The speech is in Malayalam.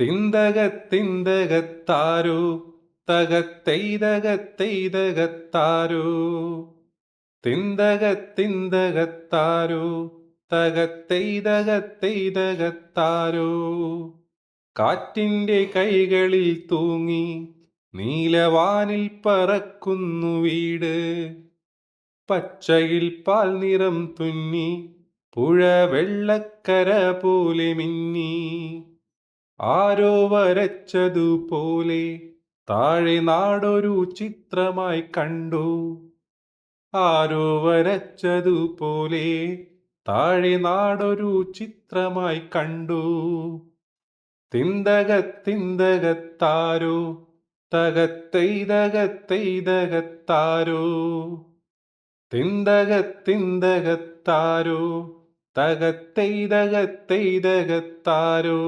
തിന്തകത്തിന്തകത്താരോ തകത്തെയ്തകത്തെയ്തകത്താരു. തിന്തകത്തിന്തകത്താരു തകത്തെയ്തകത്തെയ്തകത്താരു. കാറ്റിന്റെ കൈകളിൽ തൂങ്ങി നീലവാനിൽ പറക്കുന്നു വീട്. പച്ചയിൽ പാൽ നിറം തുന്നി പുഴ വെള്ളക്കര പോലെ മിന്നി. ആരോ വരച്ചതുപോലെ താഴെ നാടൊരു ചിത്രമായി കണ്ടു. ആരോ വരച്ചതുപോലെ താഴെ നാടൊരു ചിത്രമായി കണ്ടു. തിന്തകത്തിന്തകത്താരോ തകത്തെയ്തകത്തെയ്തകത്താരോ തിന്തകത്തിന്തകത്താരോ തകത്തെയ്തകത്തെയ്തകത്താരോ